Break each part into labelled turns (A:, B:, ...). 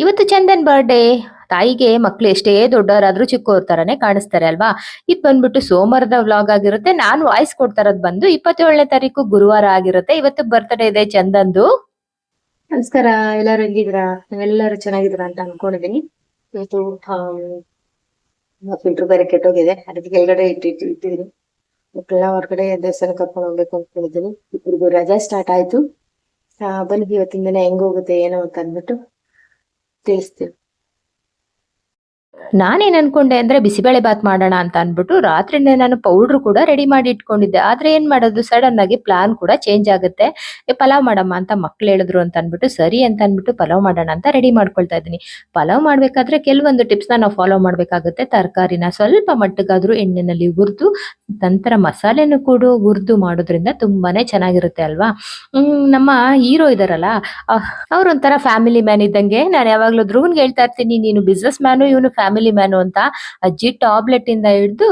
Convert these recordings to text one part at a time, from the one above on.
A: ಇವತ್ತು ಚಂದನ್ ಬರ್ಡೇ ತಾಯಿಗೆ ಮಕ್ಳು ಎಷ್ಟೇ ದೊಡ್ಡವರಾದ್ರೂ ಚಿಕ್ಕವ್ರ ತರನೇ ಕಾಣಿಸ್ತಾರೆ ಅಲ್ವಾ? ಇದು ಬಂದ್ಬಿಟ್ಟು ಸೋಮವಾರದ ವ್ಲಾಗ್ ಆಗಿರುತ್ತೆ. ನಾನು ವಾಯ್ಸ್ ಕೊಡ್ತಾರದ್ ಬಂದು ಇಪ್ಪತ್ತೇಳನೇ ತಾರೀಕು ಗುರುವಾರ ಆಗಿರುತ್ತೆ. ಇವತ್ತು ಬರ್ತ್ಡೇ ಇದೆ ಚಂದಂದು
B: ನಮಸ್ಕಾರ, ಎಲ್ಲರೂ ಹೆಂಗಿದ್ರ ನೀವೆಲ್ಲರೂ ಚೆನ್ನಾಗಿದ್ರ ಅಂತ ಅನ್ಕೊಂಡಿದೀನಿ. ಇವತ್ತು ಫಿಲ್ಟರ್ ಬೇರೆ ಕೆಟ್ಟೋಗಿದೆ. ಅದಕ್ಕೆ ಕೆಳಗಡೆ ಇಟ್ಟಿದ್ದೀನಿ ಮಕ್ಕಳನ್ನ ಹೊರಗಡೆ ದೇವಸ್ಥಾನ ಕರ್ಕೊಂಡು ಹೋಗ್ಬೇಕು ಅನ್ಕೊಂಡಿದ್ದೀನಿ ಇಬ್ಬರಿಗೂ ರಜಾ ಸ್ಟಾರ್ಟ್ ಆಯ್ತು. ಬನ್ನಿ, ಇವತ್ತಿನ ದಿನ ಹೆಂಗ್ ಹೋಗುತ್ತೆ, ಏನೋ ಅಂತ ಅಂದ್ಬಿಟ್ಟು. Тестів.
A: ನಾನೇನ್ ಅನ್ಕೊಂಡೆ ಅಂದ್ರೆ ಬಿಸಿಬೇಳೆ ಬಾತ್ ಮಾಡೋಣ ಅಂತ ಅನ್ಬಿಟ್ಟು ರಾತ್ರಿನೇ ನಾನು ಪೌಡರ್ ಕೂಡ ರೆಡಿ ಮಾಡಿ ಇಟ್ಕೊಂಡಿದ್ದೆ. ಆದ್ರೆ ಏನ್ ಮಾಡೋದು? ಸಡನ್ ಆಗಿ ಪ್ಲಾನ್ ಕೂಡ ಚೇಂಜ್ ಆಗುತ್ತೆ. ಪಲಾವ್ ಮಾಡಮ್ಮ ಅಂತ ಮಕ್ಳು ಹೇಳಿದ್ರು ಅಂತ ಅನ್ಬಿಟ್ಟು ಸರಿ ಅಂತ ಅನ್ಬಿಟ್ಟು ಪಲಾವ್ ಮಾಡೋಣ ಅಂತ ರೆಡಿ ಮಾಡ್ಕೊಳ್ತಾ ಇದ್ದೀನಿ. ಪಲಾವ್ ಮಾಡಬೇಕಾದ್ರೆ ಕೆಲವೊಂದು ಟಿಪ್ಸ್ ನಾವು ಫಾಲೋ ಮಾಡ್ಬೇಕಾಗುತ್ತೆ. ತರಕಾರಿನ ಸ್ವಲ್ಪ ಮಟ್ಟಗಾದರೂ ಎಣ್ಣೆನಲ್ಲಿ ಹುರಿದು, ನಂತರ ಮಸಾಲೆನೂ ಕೂಡ ಹುರಿದು ಮಾಡೋದ್ರಿಂದ ತುಂಬಾನೇ ಚೆನ್ನಾಗಿರುತ್ತೆ ಅಲ್ವಾ? ನಮ್ಮ ಹೀರೋ ಇದಾರಲ್ಲ ಅವ್ರೊಂಥರ ಫ್ಯಾಮಿಲಿ ಮ್ಯಾನ್ ಇದ್ದಂಗೆ ನಾನು ಯಾವಾಗ್ಲೂ ಧ್ರುವನ್ಗೆ ಹೇಳ್ತಾ ಇರ್ತೀನಿ, ನೀನು ಬಿಸ್ನೆಸ್ ಮ್ಯಾನು ಇವನು ಮ್ಯಾನು ಅಂತ ಅಜ್ಜಿ ಟಾಬ್ಲೆಟ್ ಇಂದ ಹಿಡಿದು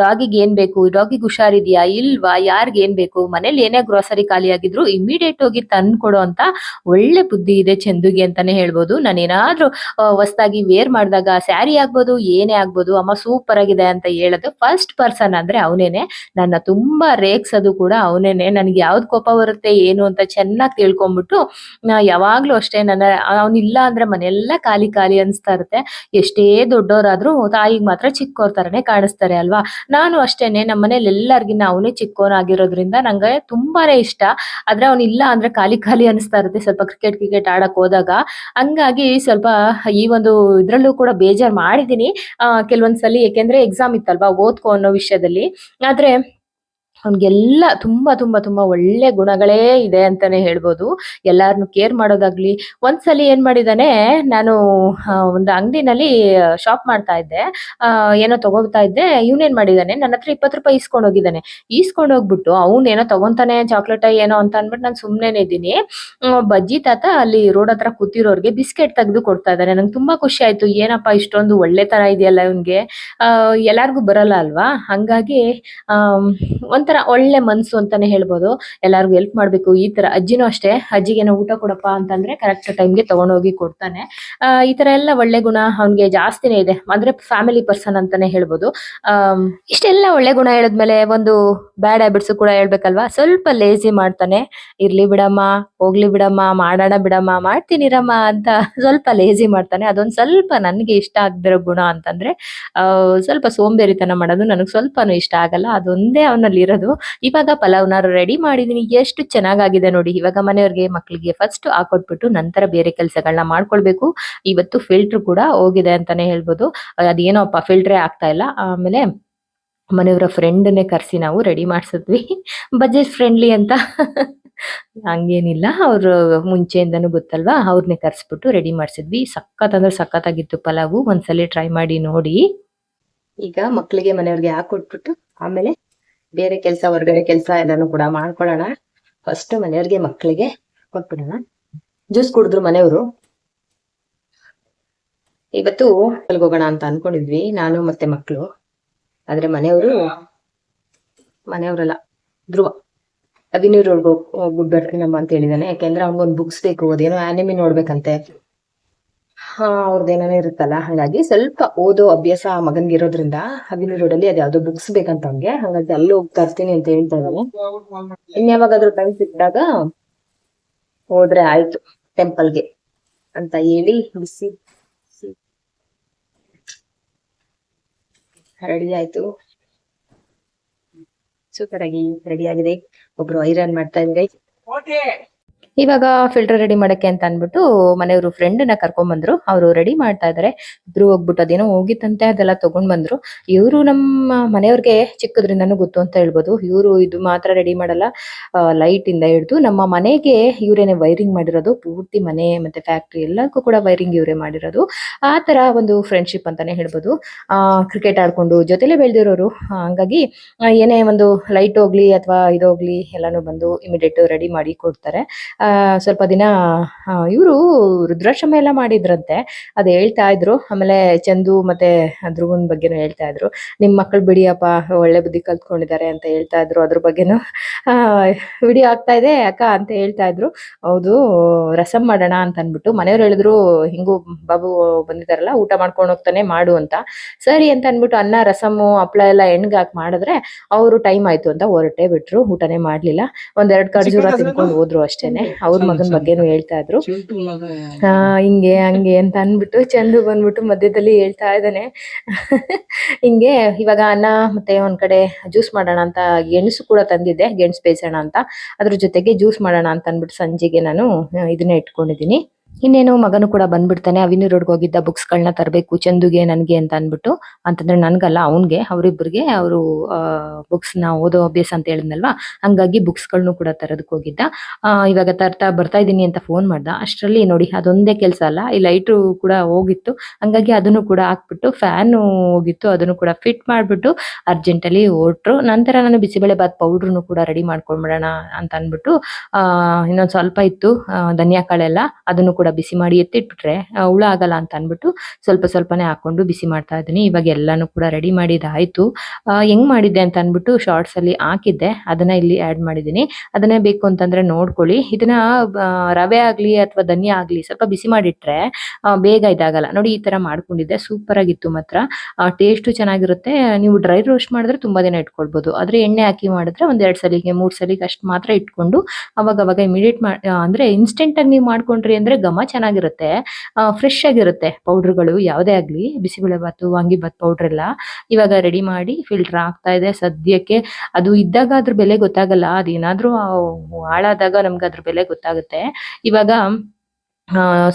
A: ಡಾಗಿಗೆ ಏನ್ ಬೇಕು? ಡಾಗಿಗೆ ಹುಷಾರಿದ್ಯಾ? ಇಲ್ವಾ? ಯಾರಿಗೆ ಏನ್ ಬೇಕು? ಮನೇಲಿ ಏನೇ ಗ್ರೋಸರಿ ಖಾಲಿ ಆಗಿದ್ರು ಇಮಿಡಿಯೇಟ್ ಹೋಗಿ ತಂದು ಕೊಡೋ ಅಂತ ಒಳ್ಳೆ ಬುದ್ಧಿ ಇದೆ ಚಂದುಗೆ ಅಂತಾನೆ ಹೇಳ್ಬೋದು. ನಾನು ಏನಾದ್ರೂ ಹೊಸದಾಗಿ ವೇರ್ ಮಾಡಿದಾಗ ಸ್ಯಾರಿ ಆಗ್ಬೋದು, ಏನೇ ಆಗ್ಬೋದು, ಅಮ್ಮ ಸೂಪರ್ ಆಗಿದೆ ಅಂತ ಹೇಳೋದು ಫಸ್ಟ್ ಪರ್ಸನ್ ಅಂದ್ರೆ ಅವನೇನೆ. ನನ್ನ ತುಂಬಾ ರೇಗ್ಸೋದು ಕೂಡ ಅವನೇನೆ. ನನ್ಗೆ ಯಾವ್ದು ಕೋಪ ಬರುತ್ತೆ, ಏನು ಅಂತ ಚೆನ್ನಾಗಿ ತಿಳ್ಕೊಂಡ್ಬಿಟ್ಟು ಯಾವಾಗ್ಲೂ ಅಷ್ಟೇ ನನ್ನ, ಅವನಿಲ್ಲ ಅಂದ್ರೆ ಮನೆಲ್ಲ ಖಾಲಿ ಖಾಲಿ ಅನ್ಸ್ತಾ ಇರುತ್ತೆ. ಎಷ್ಟೇ ದೊಡ್ಡವರಾದ್ರೂ ತಾಯಿಗೆ ಮಾತ್ರ ಚಿಕ್ಕವ್ರ ತರನೇ ಕಾಣಿಸ್ತಾರೆ ಅಲ್ವಾ? ನಾನು ಅಷ್ಟೇನೆ ನಮ್ಮ ಮನೇಲಿ ಎಲ್ಲರಿಗಿನ್ನ ಅವನೇ ಚಿಕ್ಕವನಾಗಿರೋದ್ರಿಂದ ನಂಗೆ ತುಂಬಾನೇ ಇಷ್ಟ. ಆದ್ರೆ ಅವ್ನು ಇಲ್ಲ ಅಂದ್ರೆ ಖಾಲಿ ಖಾಲಿ ಅನಿಸ್ತಾ ಇರುತ್ತೆ ಸ್ವಲ್ಪ ಕ್ರಿಕೆಟ್ ಕ್ರಿಕೆಟ್ ಆಡಕ್ ಹೋದಾಗ. ಹಂಗಾಗಿ ಸ್ವಲ್ಪ ಈ ಒಂದು ಇದ್ರಲ್ಲೂ ಕೂಡ ಬೇಜಾರ್ ಮಾಡಿದೀನಿ. ಕೆಲವೊಂದ್ಸಲಿ ಯಾಕೆಂದ್ರೆ ಎಕ್ಸಾಮ್ ಇತ್ತಲ್ವಾ ಓದ್ಕೋ ಅನ್ನೋ ವಿಷಯದಲ್ಲಿ. ಆದ್ರೆ ಅವ್ನಿಗೆಲ್ಲ ತುಂಬಾ ತುಂಬಾ ತುಂಬಾ ಒಳ್ಳೆ ಗುಣಗಳೇ ಇದೆ ಅಂತಾನೆ ಹೇಳ್ಬೋದು. ಎಲ್ಲಾರನ್ನು ಕೇರ್ ಮಾಡೋದಾಗ್ಲಿ. ಒಂದ್ಸಲಿ ಏನ್ ಮಾಡಿದಾನೆ ನಾನು ಒಂದು ಅಂಗಡಿನಲ್ಲಿ ಶಾಪ್ ಮಾಡ್ತಾ ಇದ್ದೆ. ಏನೋ ತಗೋತಾ ಇದ್ದೆ. ಇವನೇನ್ ಮಾಡಿದಾನೆ ನನ್ನ ಹತ್ರ ಇಪ್ಪತ್ತು ರೂಪಾಯಿ ಇಸ್ಕೊಂಡು ಹೋಗಿದ್ದಾನೆ ಈಸ್ಕೊಂಡು ಹೋಗ್ಬಿಟ್ಟು ಅವ್ನ್ ಏನೋ ತಗೊಂತಾನೆ ಚಾಕ್ಲೇಟ್ ಏನೋ ಅಂತ ಅನ್ಬಿಟ್ಟು ನಾನು ಸುಮ್ನೆನೆ ಇದ್ದೀನಿ. ಬಜ್ಜಿ ತಾತ ಅಲ್ಲಿ ರೋಡ್ ಹತ್ರ ಕೂತಿರೋರ್ಗೆ ಬಿಸ್ಕೆಟ್ ತೆಗೆದು ಕೊಡ್ತಾ ಇದ್ದಾನೆ ನಂಗೆ ತುಂಬಾ ಖುಷಿ ಆಯ್ತು. ಏನಪ್ಪಾ ಇಷ್ಟೊಂದು ಒಳ್ಳೆ ತರ ಇದೆಯಲ್ಲ ಇವನ್ಗೆ. ಎಲ್ಲಾರ್ಗು ಬರಲ್ಲ ಅಲ್ವಾ? ಹಂಗಾಗಿ ಆಮ್, ಒಂಥರ ಒಳ್ಳೆ ಮನ್ಸು ಅಂತಾನೆ ಹೇಳ್ಬೋದು. ಎಲ್ಲಾರ್ಗು ಹೆಲ್ಪ್ ಮಾಡಬೇಕು. ಈ ತರ ಅಜ್ಜಿನೂ ಅಷ್ಟೇ ಅಜ್ಜಿಗೇನೋ ಊಟ ಕೊಡಪ್ಪ ಅಂತಂದ್ರೆ ಕರೆಕ್ಟ್ ಟೈಮ್ಗೆ ತಗೊಂಡೋಗಿ ಕೊಡ್ತಾನೆ. ಈ ತರ ಎಲ್ಲ ಒಳ್ಳೆ ಗುಣ ಅವ್ನಿಗೆ ಜಾಸ್ತಿನೇ ಇದೆ. ಅಂದ್ರೆ ಫ್ಯಾಮಿಲಿ ಪರ್ಸನ್ ಅಂತಾನೆ ಹೇಳ್ಬೋದು. ಇಷ್ಟೆಲ್ಲ ಒಳ್ಳೆ ಗುಣ ಹೇಳಿದ್ಮೇಲೆ ಒಂದು ಬ್ಯಾಡ್ ಹ್ಯಾಬಿಟ್ಸ್ ಕೂಡ ಹೇಳ್ಬೇಕಲ್ವಾ? ಸ್ವಲ್ಪ ಲೇಜಿ ಮಾಡ್ತಾನೆ. ಇರ್ಲಿ ಬಿಡಮ್ಮ, ಹೋಗ್ಲಿ ಬಿಡಮ್ಮ, ಮಾಡೋಣ ಬಿಡಮ್ಮ ಮಾಡ್ತೀನಿರಮ್ಮ ಅಂತ ಸ್ವಲ್ಪ ಲೇಜಿ ಮಾಡ್ತಾನೆ. ಅದೊಂದು ಸ್ವಲ್ಪ ನನ್ಗೆ ಇಷ್ಟ ಆಗದಿರೋ ಗುಣ ಅಂತಂದ್ರೆ ಸ್ವಲ್ಪ ಸೋಂಬೇರಿತನ ಮಾಡೋದು ನನಗೆ ಸ್ವಲ್ಪನೂ ಇಷ್ಟ ಆಗಲ್ಲ. ಅದೊಂದೇ ಅವನಲ್ಲಿ ಇರೋದು ಇವಾಗ ಪಲಾವ್ನ ರೆಡಿ ಮಾಡಿದೀನಿ. ಎಷ್ಟು ಚೆನ್ನಾಗಾಗಿದೆ ನೋಡಿ. ಇವಾಗ ಮನೆಯವ್ರಿಗೆ ಮಕ್ಕಳಿಗೆ ಫಸ್ಟ್ ಹಾಕೊಟ್ಬಿಟ್ಟು ನಂತರ ಬೇರೆ ಕೆಲಸಗಳನ್ನ ಮಾಡ್ಕೊಳ್ಬೇಕು. ಇವತ್ತು ಫಿಲ್ಟರ್ ಕೂಡ ಹೋಗಿದೆ ಅಂತಾನೆ ಹೇಳ್ಬೋದು. ಅದೇನೋಪ್ಪ ಫಿಲ್ಟ್ರೇ ಆಗ್ತಾ ಇಲ್ಲ. ಆಮೇಲೆ ಮನೆಯವರ ಫ್ರೆಂಡ್ನೇ ಕರೆಸಿ ನಾವು ರೆಡಿ ಮಾಡಿಸಿದ್ವಿ. ಬಜೆಟ್ ಫ್ರೆಂಡ್ಲಿ ಅಂತ. ಹಂಗೇನಿಲ್ಲ. ಅವ್ರು ಮುಂಚೆಯಿಂದನೂ ಗೊತ್ತಲ್ವಾ? ಅವ್ರನ್ನೇ ಕರೆಸ್ಬಿಟ್ಟು ರೆಡಿ ಮಾಡಿಸಿದ್ವಿ. ಸಖತ್ ಅಂದ್ರೆ ಸಖತ್ತಾಗಿತ್ತು ಪಲಾವು. ಒಂದ್ಸಲಿ ಟ್ರೈ ಮಾಡಿ ನೋಡಿ.
B: ಈಗ ಮಕ್ಕಳಿಗೆ ಮನೆಯವ್ರಿಗೆ ಹಾಕೊಟ್ಬಿಟ್ಟು ಆಮೇಲೆ ಬೇರೆ ಕೆಲಸ, ಹೊರಗಡೆ ಕೆಲಸ ಎಲ್ಲಾನು ಕೂಡ ಮಾಡ್ಕೊಳ್ಳೋಣ ಫಸ್ಟ್ ಮನೆಯವ್ರಿಗೆ ಮಕ್ಕಳಿಗೆ ಕೊಟ್ಬಿಡೋಣ. ಜ್ಯೂಸ್ ಕುಡಿದ್ರು ಮನೆಯವರು. ಇವತ್ತು ಹೋಗೋಣ ಅಂತ ಅನ್ಕೊಂಡಿದ್ವಿ, ನಾನು ಮತ್ತೆ ಮಕ್ಕಳು ಆದ್ರೆ ಮನೆಯವರು ಮನೆಯವರಲ್ಲ, ಧ್ರುವ. ಅಭಿನೂರ್ವರ್ಗು ಹೋಗ್ಬಿಟ್ಟು ಬರ್ತೀನಮ್ಮ ಅಂತ ಹೇಳಿದಾನೆ. ಯಾಕೆಂದ್ರೆ ಅವ್ನಿಗೊಂದು ಬುಕ್ಸ್ ಬೇಕು, ಅದೇನೋ ಆನಿಮಿ ನೋಡ್ಬೇಕಂತೆ. ಹಾ ಏನೇನೋ ಇರುತ್ತಲ್ಲ, ಹಾಗಾಗಿ ಸ್ವಲ್ಪ ಓದೋ ಅಭ್ಯಾಸ ಮಗನ್ಗೆ ಇರೋದ್ರಿಂದ ಅಭಿನೂ ರೋಡಲ್ಲಿ ಅದ್ ಯಾವ್ದೋ ಬುಕ್ಸ್ ಬೇಕಂತ ಅವ್ನಿಗೆ, ಹಾಗಾಗಿ ಅಲ್ಲಿ ಹೋಗಿ ತರ್ತೀನಿ ಅಂತ ಹೇಳ್ತಾ ಇದ್ದಾನೆ ಇನ್ಯಾವಾಗಾದ್ರೂ ಟೈಮ್ ಸಿಕ್ಕಿದಾಗ ಹೋದ್ರೆ ಆಯ್ತು ಟೆಂಪಲ್ಗೆ ಅಂತ ಹೇಳಿ ಬಿಸಿ. ರೆಡಿ ಆಯ್ತು. ಸೂಪರ್ ಆಗಿ ರೆಡಿ ಆಗಿದೆ. ಒಬ್ರು ಐರನ್ ಮಾಡ್ತಾ ಇದ್ರೆ
A: ಇವಾಗ ಫಿಲ್ಟರ್ ರೆಡಿ ಮಾಡಕ್ಕೆ ಅಂತ ಅನ್ಬಿಟ್ಟು ಮನೆಯವರು ಫ್ರೆಂಡ್ನ ಕರ್ಕೊಂಡ್ ಬಂದ್ರು. ಅವರು ರೆಡಿ ಮಾಡ್ತಾ ಇದಾರೆ. ಇಬ್ರು ಹೋಗ್ಬಿಟ್ಟು ಅದೇನೋ ಹೋಗಿತ್ತಂತೆ, ಅದೆಲ್ಲ ತಗೊಂಡ್ ಬಂದ್ರು. ಇವರು ನಮ್ಮ ಮನೆಯವ್ರಿಗೆ ಚಿಕ್ಕದ್ರಿಂದನೂ ಗೊತ್ತು ಅಂತ ಹೇಳ್ಬೋದು. ಇವರು ಇದು ಮಾತ್ರ ರೆಡಿ ಮಾಡಲ್ಲ. ಲೈಟ್ ಇಂದ ಹಿಡಿದು ನಮ್ಮ ಮನೆಗೆ ಇವರೇನೆ ವೈರಿಂಗ್ ಮಾಡಿರೋದು. ಪೂರ್ತಿ ಮನೆ ಮತ್ತೆ ಫ್ಯಾಕ್ಟ್ರಿ ಎಲ್ಲಕ್ಕೂ ಕೂಡ ವೈರಿಂಗ್ ಇವರೇ ಮಾಡಿರೋದು. ಆ ತರ ಒಂದು ಫ್ರೆಂಡ್ಶಿಪ್ ಅಂತಾನೆ ಹೇಳ್ಬೋದು. ಕ್ರಿಕೆಟ್ ಆಡ್ಕೊಂಡು ಜೊತೆಲೆ ಬೆಳೆದಿರೋರು. ಹಂಗಾಗಿ ಏನೇ ಒಂದು ಲೈಟ್ ಹೋಗ್ಲಿ ಅಥವಾ ಇದೋಗ್ಲಿ ಎಲ್ಲಾನು ಬಂದು ಇಮಿಡಿಯೇಟ್ ರೆಡಿ ಮಾಡಿ ಕೊಡ್ತಾರೆ. ಸ್ವಲ್ಪ ದಿನ ಇವರು ರುದ್ರಾಶ್ರಮ ಎಲ್ಲ ಮಾಡಿದ್ರಂತೆ. ಅದು ಹೇಳ್ತಾ ಇದ್ರು. ಆಮೇಲೆ ಚಂದು ಮತ್ತೆ ಧ್ರುವನ್ ಬಗ್ಗೆನೂ ಹೇಳ್ತಾ ಇದ್ರು. ನಿಮ್ಮ ಮಕ್ಕಳು ಬಿಡಿಯಪ್ಪ ಒಳ್ಳೆ ಬುದ್ಧಿ ಕಲ್ತ್ಕೊಂಡಿದ್ದಾರೆ ಅಂತ ಹೇಳ್ತಾ ಇದ್ರು ಅದ್ರ ಬಗ್ಗೆನೂ. ವಿಡಿಯೋ ಆಗ್ತಾ ಇದೆ ಅಕ್ಕ ಅಂತ ಹೇಳ್ತಾ ಇದ್ರು. ಹೌದು ರಸಂ ಮಾಡೋಣ ಅಂತ ಅಂದ್ಬಿಟ್ಟು. ಮನೆಯವ್ರು ಹೇಳಿದ್ರು ಹಿಂಗು ಬಾಬು ಬಂದಿದಾರಲ್ಲ ಊಟ ಮಾಡ್ಕೊಂಡು ಹೋಗ್ತಾನೆ ಮಾಡು ಅಂತ. ಸರಿ ಅಂತ ಅಂದ್ಬಿಟ್ಟು ಅನ್ನ ರಸಮ್ಮು ಹಪ್ಳ ಎಲ್ಲ ಎಣ್ಗೆ ಹಾಕಿ ಮಾಡಿದ್ರೆ ಅವರು ಟೈಮ್ ಆಯ್ತು ಅಂತ ಹೊರಟೆ ಬಿಟ್ರು. ಊಟನೇ ಮಾಡ್ಲಿಲ್ಲ. ಒಂದೆರಡು ಖರ್ಜೂರ ತಿನ್ಕೊಂಡು ಹೋದ್ರು ಅಷ್ಟೇನೆ. ಅವ್ರ ಮಗನ ಬಗ್ಗೆನೂ ಹೇಳ್ತಾ ಇದ್ರು. ಹಾ ಹಿಂಗೆ ಹಂಗೆ ಅಂತ ಅನ್ಬಿಟ್ಟು ಚಂದು ಬಂದ್ಬಿಟ್ಟು ಮಧ್ಯದಲ್ಲಿ ಹೇಳ್ತಾ ಇದ್ದಾನೆ. ಹಿಂಗೆ ಇವಾಗ ಅನ್ನ ಮತ್ತೆ ಒಂದ್ ಕಡೆ ಜ್ಯೂಸ್ ಮಾಡೋಣ ಅಂತ ಗೆಣಸು ಕೂಡ ತಂದಿದ್ದೆ ಗೆಣಸು ಬೇಯಿಸೋಣ ಅಂತ. ಅದ್ರ ಜೊತೆಗೆ ಜ್ಯೂಸ್ ಮಾಡೋಣ ಅಂತ ಅಂದ್ಬಿಟ್ಟು ಸಂಜೆಗೆ ನಾನು ಇದನ್ನ ಇಟ್ಕೊಂಡಿದ್ದೀನಿ. ಇನ್ನೇನು ಮಗನು ಕೂಡ ಬಂದ್ಬಿಡ್ತಾನೆ ಅವಿನಿ ರೋಡ್ಗೆ ಹೋಗಿದ್ದ ಬುಕ್ಸ್ಗಳನ್ನ ತರಬೇಕು, ಚಂದುಗೆ, ನನಗೆ ಅಂತ ಅಂದ್ಬಿಟ್ಟು. ಅಂತಂದ್ರೆ ನನ್ಗಲ್ಲ, ಅವನ್ಗೆ ಅವರಿಬ್ಬರಿಗೆ ಅವರು ಬುಕ್ಸ್ನ ಓದೋ ಅಭ್ಯಾಸ ಅಂತ ಹೇಳಿದ್ನಲ್ವಾ? ಹಂಗಾಗಿ ಬುಕ್ಸ್ಗಳನ್ನು ಕೂಡ ತರೋದಕ್ಕೆ ಹೋಗಿದ್ದ. ಇವಾಗ ತರ್ತಾ ಬರ್ತಾ ಇದ್ದೀನಿ ಅಂತ ಫೋನ್ ಮಾಡ್ದ. ಅಷ್ಟರಲ್ಲಿ ನೋಡಿ, ಅದೊಂದೇ ಕೆಲಸ ಅಲ್ಲ, ಈ ಲೈಟು ಕೂಡ ಹೋಗಿತ್ತು. ಹಂಗಾಗಿ ಅದನ್ನು ಕೂಡ ಹಾಕ್ಬಿಟ್ಟು ಫ್ಯಾನ್ ಹೋಗಿತ್ತು, ಅದನ್ನು ಕೂಡ ಫಿಟ್ ಮಾಡ್ಬಿಟ್ಟು ಅರ್ಜೆಂಟಲ್ಲಿ ಹೊರಟ್ರು. ನಂತರ ನಾನು ಬಿಸಿಬೇಳೆ ಬಾತ್ ಪೌಡ್ರನ್ನು ಕೂಡ ರೆಡಿ ಮಾಡ್ಕೊಂಡ್ಬಿಡೋಣ ಅಂತ ಅಂದ್ಬಿಟ್ಟು ಇನ್ನೊಂದ್ ಸ್ವಲ್ಪ ಇತ್ತು ಧನಿಯಾ ಕಾಳೆಲ್ಲ ಅದನ್ನು ಕೂಡ ಬಿಸಿ ಮಾಡಿ ಎತ್ತಿಟ್ಬಿಟ್ರೆ ಹುಳ ಆಗಲ್ಲ ಅಂತ ಅಂದ್ಬಿಟ್ಟು ಸ್ವಲ್ಪ ಸ್ವಲ್ಪನೇ ಹಾಕೊಂಡು ಬಿಸಿ ಮಾಡ್ತಾ ಇದ್ದೀನಿ. ಇವಾಗ ಎಲ್ಲಾನು ಕೂಡ ರೆಡಿ ಮಾಡಿದಾಯ್ತು. ಹೆಂಗ್ ಮಾಡಿದ್ದೆ ಅಂತ ಅಂದ್ಬಿಟ್ಟು ಶಾರ್ಟ್ಸ್ ಅಲ್ಲಿ ಹಾಕಿದ್ದೆ. ಅದನ್ನ ಇಲ್ಲಿ ಆಡ್ ಮಾಡಿದ್ದೀನಿ. ಅದನ್ನೇ ಬೇಕು ಅಂತಂದ್ರೆ ನೋಡ್ಕೊಳ್ಳಿ. ಇದನ್ನ ರವೆ ಆಗ್ಲಿ ಅಥವಾ ಧನಿಯಾ ಆಗ್ಲಿ ಸ್ವಲ್ಪ ಬಿಸಿ ಮಾಡಿಟ್ರೆ ಬೇಗ ಇದಾಗಲ್ಲ. ನೋಡಿ ಈ ತರ ಮಾಡ್ಕೊಂಡಿದ್ದೆ. ಸೂಪರ್ ಆಗಿತ್ತು ಮಾತ್ರ. ಟೇಸ್ಟು ಚೆನ್ನಾಗಿರುತ್ತೆ. ನೀವು ಡ್ರೈ ರೋಸ್ಟ್ ಮಾಡಿದ್ರೆ ತುಂಬಾ ದಿನ ಇಟ್ಕೊಳ್ಬಹುದು ಆದ್ರೆ ಎಣ್ಣೆ ಹಾಕಿ ಮಾಡಿದ್ರೆ ಒಂದ್ ಎರಡ್ ಸಲಿಗೆ, ಮೂರ್ ಸಲಿಗೆ ಅಷ್ಟು ಮಾತ್ರ ಇಟ್ಕೊಂಡು ಅವಾಗ ಅವಾಗ ಇಮಿಡಿಯೇಟ್ ಅಂದ್ರೆ ಇನ್ಸ್ಟೆಂಟ್ ಆಗಿ ನೀವು ಮಾಡ್ಕೊಂಡ್ರಿ ಅಂದ್ರೆ ಘಮ ಚೆನ್ನಾಗಿರುತ್ತೆ. ಫ್ರೆಶ್ ಆಗಿರುತ್ತೆ ಪೌಡರ್ಗಳು ಯಾವುದೇ ಆಗ್ಲಿ, ಬಿಸಿಬೇಳೆ ಬಾತು ವಾಂಗಿಬಾತ್ ಪೌಡರ್ ಎಲ್ಲ ಇವಾಗ ರೆಡಿ ಮಾಡಿ ಫಿಲ್ಟರ್ ಆಗ್ತಾ ಇದೆ. ಸದ್ಯಕ್ಕೆ ಅದು ಇದ್ದಾಗ ಅದ್ರ ಬೆಲೆ ಗೊತ್ತಾಗಲ್ಲ. ಅದೇನಾದರೂ ಹಾಳಾದಾಗ ನಮ್ಗೆ ಅದ್ರ ಬೆಲೆ ಗೊತ್ತಾಗುತ್ತೆ. ಇವಾಗ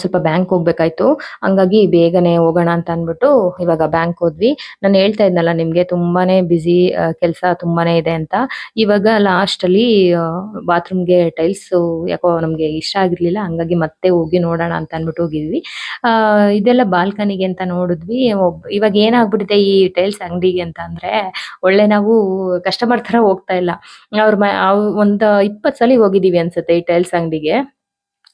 A: ಸ್ವಲ್ಪ ಬ್ಯಾಂಕ್ ಹೋಗ್ಬೇಕಾಯ್ತು. ಹಂಗಾಗಿ ಬೇಗನೆ ಹೋಗೋಣ ಅಂತ ಅಂದ್ಬಿಟ್ಟು ಇವಾಗ ಬ್ಯಾಂಕ್ ಹೋದ್ವಿ. ನಾನು ಹೇಳ್ತಾ ಇದ್ನಲ್ಲ ನಿಮ್ಗೆ ತುಂಬಾನೇ ಬ್ಯುಸಿ ಕೆಲಸ ತುಂಬಾನೇ ಇದೆ ಅಂತ. ಇವಾಗ ಲಾಸ್ಟ್ ಅಲ್ಲಿ ಬಾತ್ರೂಮ್ಗೆ ಟೈಲ್ಸ್ ಯಾಕೋ ನಮ್ಗೆ ಇಷ್ಟ ಆಗಿರ್ಲಿಲ್ಲ. ಹಂಗಾಗಿ ಮತ್ತೆ ಹೋಗಿ ನೋಡೋಣ ಅಂತ ಅಂದ್ಬಿಟ್ಟು ಹೋಗಿದ್ವಿ. ಇದೆಲ್ಲ ಬಾಲ್ಕನಿಗೆ ಅಂತ ನೋಡಿದ್ವಿ. ಇವಾಗ ಏನಾಗ್ಬಿಟ್ಟಿದೆ ಈ ಟೈಲ್ಸ್ ಅಂಗಡಿಗೆ ಅಂತ ಅಂದ್ರೆ ಒಳ್ಳೆ ನಾವು ಕಸ್ಟಮರ್ ತರ ಹೋಗ್ತಾ ಇಲ್ಲ. ಅವ್ರ ಒಂದ್ ಇಪ್ಪತ್ ಸಲ ಹೋಗಿದೀವಿ ಅನ್ಸುತ್ತೆ ಈ ಟೈಲ್ಸ್ ಅಂಗಡಿಗೆ.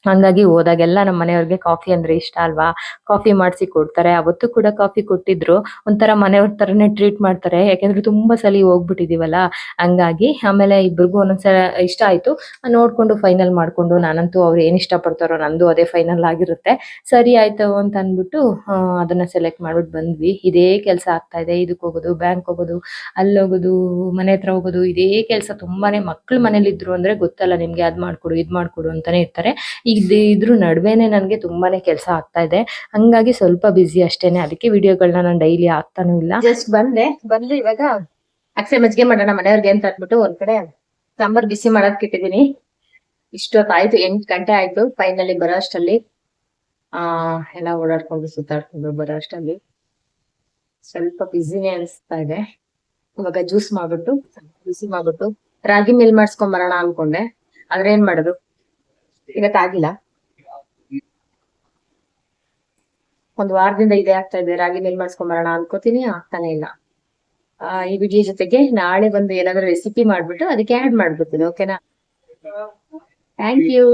A: ಹಂಗಾಗಿ ಹೋದಾಗೆಲ್ಲ ನಮ್ಮ ಮನೆಯವ್ರಿಗೆ ಕಾಫಿ ಅಂದ್ರೆ ಇಷ್ಟ ಅಲ್ವಾ? ಕಾಫಿ ಮಾಡಿಸಿ ಕೊಡ್ತಾರೆ. ಅವತ್ತು ಕೂಡ ಕಾಫಿ ಕೊಟ್ಟಿದ್ರು. ಒಂಥರ ಮನೆಯವ್ರ ತರನೇ ಟ್ರೀಟ್ ಮಾಡ್ತಾರೆ. ಯಾಕೆಂದ್ರೆ ತುಂಬಾ ಸಲ ಹೋಗ್ಬಿಟ್ಟಿದೀವಲ್ಲ? ಹಂಗಾಗಿ ಆಮೇಲೆ ಇಬ್ರಿಗೂ ಒಂದೊಂದ್ಸಲ ಇಷ್ಟ ಆಯ್ತು. ನೋಡ್ಕೊಂಡು ಫೈನಲ್ ಮಾಡ್ಕೊಂಡು ನಾನಂತೂ ಅವ್ರು ಏನ್ ಇಷ್ಟ ಪಡ್ತಾರೋ ನಂದು ಅದೇ ಫೈನಲ್ ಆಗಿರುತ್ತೆ. ಸರಿ ಆಯ್ತು ಅಂತ ಅಂದ್ಬಿಟ್ಟು ಅದನ್ನ ಸೆಲೆಕ್ಟ್ ಮಾಡ್ಬಿಟ್ಟು ಬಂದ್ವಿ. ಇದೇ ಕೆಲಸ ಆಗ್ತಾ ಇದೆ. ಇದಕ್ಕೆ ಹೋಗೋದು ಬ್ಯಾಂಕ್ ಹೋಗೋದು, ಅಲ್ಲಿ ಹೋಗೋದು, ಮನೆ ಹತ್ರ ಹೋಗೋದು, ಇದೇ ಕೆಲಸ. ತುಂಬಾನೇ ಮಕ್ಳು ಮನೇಲಿ ಇದ್ರು ಅಂದ್ರೆ ಗೊತ್ತಲ್ಲ ನಿಮ್ಗೆ ಅದ್ ಮಾಡ್ಕೊಡು, ಇದ್ ಮಾಡ್ಕೊಡು ಅಂತಾನೆ ಇರ್ತಾರೆ. ಇದ್ ಇದ್ರ ನಡುವೆನೆ ನನಗೆ ತುಂಬಾನೇ ಕೆಲಸ ಆಗ್ತಾ ಇದೆ. ಹಂಗಾಗಿ ಸ್ವಲ್ಪ ಬಿಸಿ ಅಷ್ಟೇನೆ. ಅದಕ್ಕೆ ವಿಡಿಯೋಗಳನ್ನ ನಾನು ಡೈಲಿ ಆಗ್ತಾನೂ ಇಲ್ಲ. ಜಸ್ಟ್ ಬಂದೆ. ಬಂದು ಇವಾಗ ಅಕ್ಷಯ ಮಜ್ಜಿಗೆ ಮಾಡೋಣ ಮನೆಯವ್ರಿಗೆ ಅಂತ ಅಂದ್ಬಿಟ್ಟು ಒಂದ್ ಕಡೆ ಸಾಂಬಾರ್ ಬಿಸಿ ಮಾಡೋದಕ್ಕೆ ಇಟ್ಟಿದ್ದೀನಿ. ಇಷ್ಟೊತ್ತಾಯ್ತು ಎಂಟು ಗಂಟೆ ಆಯ್ತು. ಫೈನಲಿ ಬರೋ ಅಷ್ಟಲ್ಲಿ, ಆ, ಎಲ್ಲ ಓಡಾಡ್ಕೊಂಡು ಸುತ್ತಾಡ್ಕೊಂಡು ಬರೋ ಅಷ್ಟಲ್ಲಿ ಸ್ವಲ್ಪ ಬಿಸಿನೇ ಅನಿಸ್ತಾ ಇದೆ. ಇವಾಗ ಜ್ಯೂಸ್ ಮಾಡ್ಬಿಟ್ಟು ಬಿಸಿ ಮಾಡ್ಬಿಟ್ಟು ರಾಗಿ ಮಿಲ್ ಮಾಡಿಸ್ಕೊಂಡ್ ಬರೋಣ ಅನ್ಕೊಂಡೆ. ಆದ್ರೆ ಏನ್ ಮಾಡೋದು? ಇವತ್ತಾಗಿಲ್ಲ. ಒಂದ್ ವಾರದಿಂದ ಇದೇ ಆಗ್ತಾ ಇದೆ. ರಾಗಿ ಮೇಲ್ ಮಾಡ್ಸ್ಕೊಂಡ್ ಬರೋಣ ಅನ್ಕೋತೀನಿ, ಆಗ್ತಾನೆ ಇಲ್ಲ. ಈ ವಿಡಿಯೋ ಜೊತೆಗೆ ನಾಳೆ ಬಂದು ಏನಾದ್ರು ರೆಸಿಪಿ ಮಾಡ್ಬಿಟ್ಟು ಅದಕ್ಕೆ ಆಡ್ ಮಾಡ್ಬಿಡ್ತೀನಿ ಓಕೆನಾ ಥ್ಯಾಂಕ್ ಯು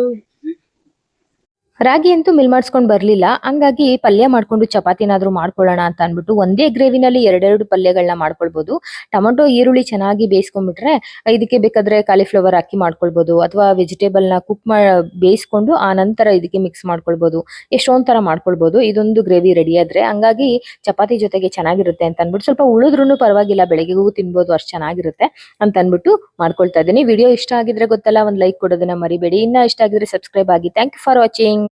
A: ರಾಗಿ ಅಂತೂ ಮಿಲ್ ಮಾಡಿಸ್ಕೊಂಡು ಬರ್ಲಿಲ್ಲ. ಹಂಗಾಗಿ ಪಲ್ಯ ಮಾಡ್ಕೊಂಡು ಚಪಾತಿನಾದ್ರೂ ಮಾಡ್ಕೊಳ್ಳೋಣ ಅಂತ ಅನ್ಬಿಟ್ಟು ಒಂದೇ ಗ್ರೇವಿನಲ್ಲಿ ಎರಡೆರಡು ಪಲ್ಯಗಳನ್ನ ಮಾಡ್ಕೊಳ್ಬಹುದು ಟೊಮೊಟೊ, ಈರುಳ್ಳಿ ಚೆನ್ನಾಗಿ ಬೇಯಿಸ್ಕೊಂಡ್ಬಿಟ್ರೆ ಇದಕ್ಕೆ ಬೇಕಾದ್ರೆ ಕಾಲಿಫ್ಲವರ್ ಹಾಕಿ ಮಾಡ್ಕೊಳ್ಬಹುದು ಅಥವಾ ವೆಜಿಟೇಬಲ್ನ ಕುಕ್ ಮಾ, ಬೇಯಿಸ್ಕೊಂಡು ಆ ನಂತರ ಇದಕ್ಕೆ ಮಿಕ್ಸ್ ಮಾಡ್ಕೊಳ್ಬಹುದು ಎಷ್ಟೊಂದ್ ತರ ಮಾಡ್ಕೊಳ್ಬಹುದು ಇದೊಂದು ಗ್ರೇವಿ ರೆಡಿ ಆದ್ರೆ ಹಂಗಾಗಿ ಚಪಾತಿ ಜೊತೆಗೆ ಚೆನ್ನಾಗಿರುತ್ತೆ ಅಂತ ಅನ್ಬಿಟ್ಟು ಸ್ವಲ್ಪ ಉಳಿದ್ರೂ ಪರವಾಗಿಲ್ಲ. ಬೆಳಗ್ಗೆಗೂ ತಿನ್ಬೋದು, ಅಷ್ಟು ಚೆನ್ನಾಗಿರುತ್ತೆ ಅಂತ ಅನ್ಬಿಟ್ಟು ಮಾಡ್ಕೊಳ್ತಾ ಇದ್ದೀನಿ. ವಿಡಿಯೋ ಇಷ್ಟ ಆಗಿದ್ರೆ ಗೊತ್ತಲ್ಲ, ಒಂದ್ ಲೈಕ್ ಕೊಡೋದನ್ನ ಮರಿಬೇಡಿ. ಇನ್ನ ಇಷ್ಟ ಆಗಿದ್ರೆ ಸಬ್ಸ್ಕ್ರೈಬ್ ಆಗಿ. Thank you for watching